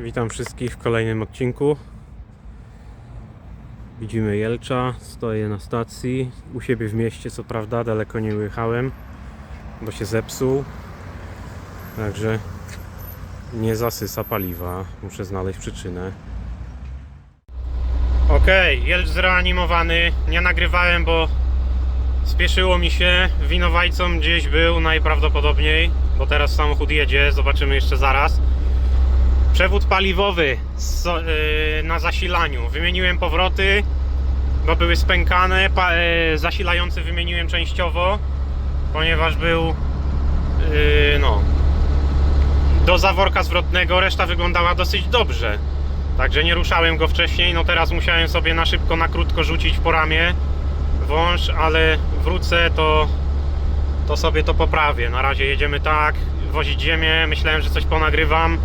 Witam wszystkich w kolejnym odcinku. Widzimy Jelcza, stoję na stacji, u siebie w mieście, co prawda, daleko nie ujechałem, bo się zepsuł. Także nie zasysa paliwa, muszę znaleźć przyczynę. Okej, Jelcz zreanimowany, nie nagrywałem, bo spieszyło mi się, winowajcą gdzieś był najprawdopodobniej, bo teraz samochód jedzie, zobaczymy jeszcze zaraz. Przewód paliwowy so, yy, na zasilaniu. Wymieniłem powroty, bo były spękane. Pa, yy, zasilający wymieniłem częściowo, ponieważ był yy, no, do zaworka zwrotnego. Reszta wyglądała dosyć dobrze. Także nie ruszałem go wcześniej. No teraz musiałem sobie na szybko, na krótko rzucić po ramię wąż, ale wrócę to, to sobie to poprawię. Na razie jedziemy tak, wozić ziemię. Myślałem, że coś ponagrywam.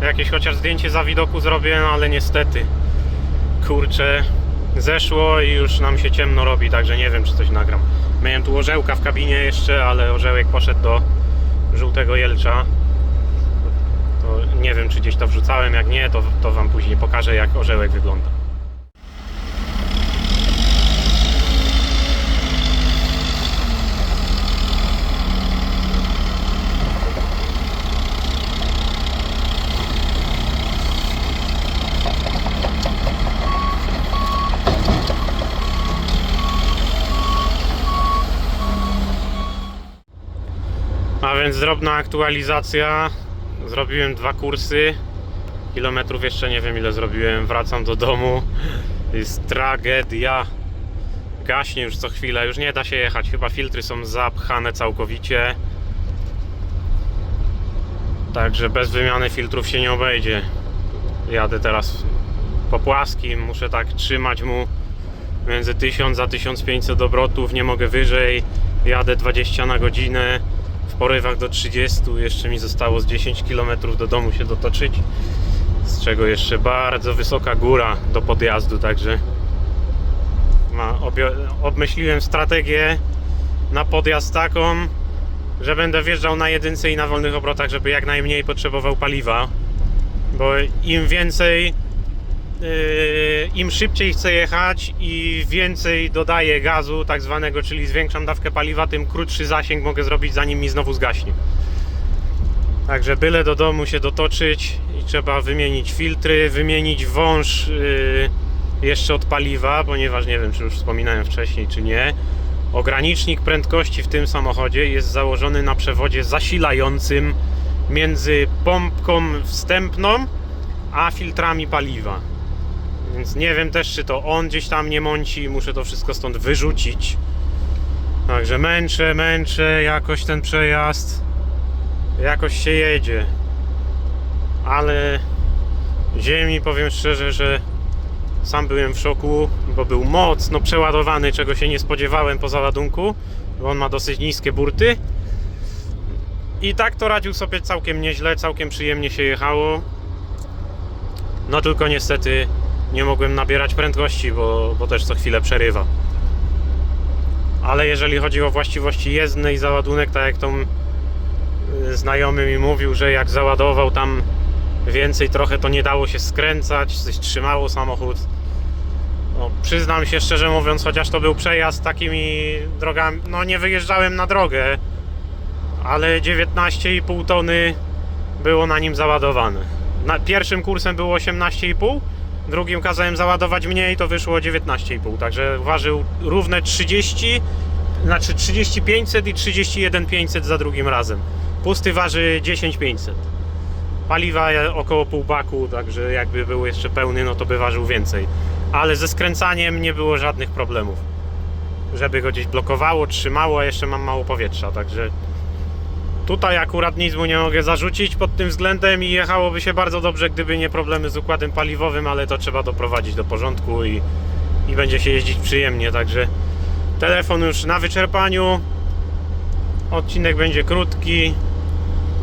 Jakieś chociaż zdjęcie za widoku zrobię, no ale niestety. Kurczę, zeszło i już nam się ciemno robi, także nie wiem, czy coś nagram. Miałem tu orzełka w kabinie jeszcze, ale orzełek poszedł do żółtego jelcza. To nie wiem, czy gdzieś to wrzucałem. Jak nie, to, to wam później pokażę, jak orzełek wygląda. A więc drobna aktualizacja. Zrobiłem dwa kursy. Kilometrów jeszcze nie wiem ile zrobiłem. Wracam do domu. Jest tragedia. Gaśnie już co chwilę. Już nie da się jechać. Chyba filtry są zapchane całkowicie. Także bez wymiany filtrów się nie obejdzie. Jadę teraz po płaskim. Muszę tak trzymać mu między 1000 a 1500 obrotów. Nie mogę wyżej. Jadę 20 na godzinę w porywach do 30. Jeszcze mi zostało z 10 km do domu się dotoczyć. Z czego jeszcze bardzo wysoka góra do podjazdu, także obmyśliłem strategię na podjazd taką, że będę wjeżdżał na jedynce i na wolnych obrotach, żeby jak najmniej potrzebował paliwa. Bo im więcej, im szybciej chcę jechać i więcej dodaję gazu, tak zwanego, czyli zwiększam dawkę paliwa, tym krótszy zasięg mogę zrobić, zanim mi znowu zgaśnie. Także byle do domu się dotoczyć i trzeba wymienić filtry, wymienić wąż yy, jeszcze od paliwa, ponieważ nie wiem, czy już wspominałem wcześniej, czy nie. Ogranicznik prędkości w tym samochodzie jest założony na przewodzie zasilającym między pompką wstępną a filtrami paliwa. Więc nie wiem też, czy to on gdzieś tam nie mąci, muszę to wszystko stąd wyrzucić. Także męczę, męczę jakoś ten przejazd. Jakoś się jedzie. Ale ziemi powiem szczerze, że sam byłem w szoku, bo był mocno przeładowany, czego się nie spodziewałem po załadunku, bo on ma dosyć niskie burty. I tak to radził sobie całkiem nieźle, całkiem przyjemnie się jechało. No tylko niestety nie mogłem nabierać prędkości, bo, bo też co chwilę przerywa. Ale jeżeli chodzi o właściwości jezdne i załadunek, tak jak to y, znajomy mi mówił, że jak załadował tam więcej trochę, to nie dało się skręcać, coś trzymało samochód. No, przyznam się szczerze mówiąc, chociaż to był przejazd takimi drogami, no nie wyjeżdżałem na drogę, ale 19,5 tony było na nim załadowane. Na pierwszym kursem było 18,5, drugim kazałem załadować mniej, to wyszło 19,5, także ważył równe 30, znaczy 3500 i 31500 za drugim razem. Pusty waży 10500. Paliwa około pół baku, także jakby był jeszcze pełny, no to by ważył więcej. Ale ze skręcaniem nie było żadnych problemów. Żeby go gdzieś blokowało, trzymało, a jeszcze mam mało powietrza, także Tutaj akurat nic mu nie mogę zarzucić pod tym względem i jechałoby się bardzo dobrze, gdyby nie problemy z układem paliwowym, ale to trzeba doprowadzić do porządku i, i będzie się jeździć przyjemnie, także telefon już na wyczerpaniu. Odcinek będzie krótki,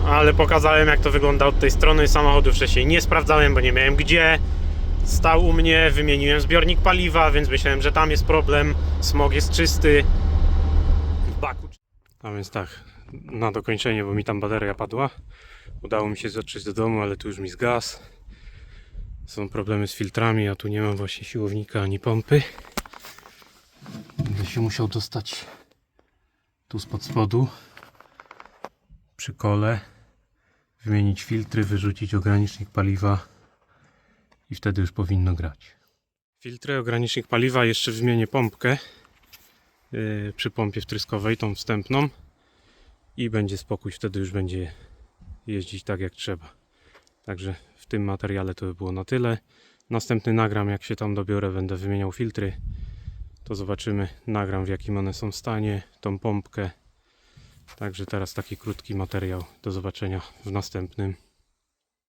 ale pokazałem jak to wygląda od tej strony samochodu wcześniej. Nie sprawdzałem, bo nie miałem gdzie. Stał u mnie, wymieniłem zbiornik paliwa, więc myślałem, że tam jest problem. Smog jest czysty. W baku. A więc tak, na dokończenie, bo mi tam bateria padła. Udało mi się dotrzeć do domu, ale tu już mi zgas. Są problemy z filtrami, a tu nie mam właśnie siłownika ani pompy. Będę się musiał dostać tu spod spodu przy kole, wymienić filtry, wyrzucić ogranicznik paliwa i wtedy już powinno grać. Filtry, ogranicznik paliwa, jeszcze wymienię pompkę yy, przy pompie wtryskowej, tą wstępną i będzie spokój, wtedy już będzie jeździć tak jak trzeba. Także w tym materiale to by było na tyle. Następny nagram, jak się tam dobiorę, będę wymieniał filtry. To zobaczymy, nagram w jakim one są stanie, tą pompkę. Także teraz taki krótki materiał. Do zobaczenia w następnym.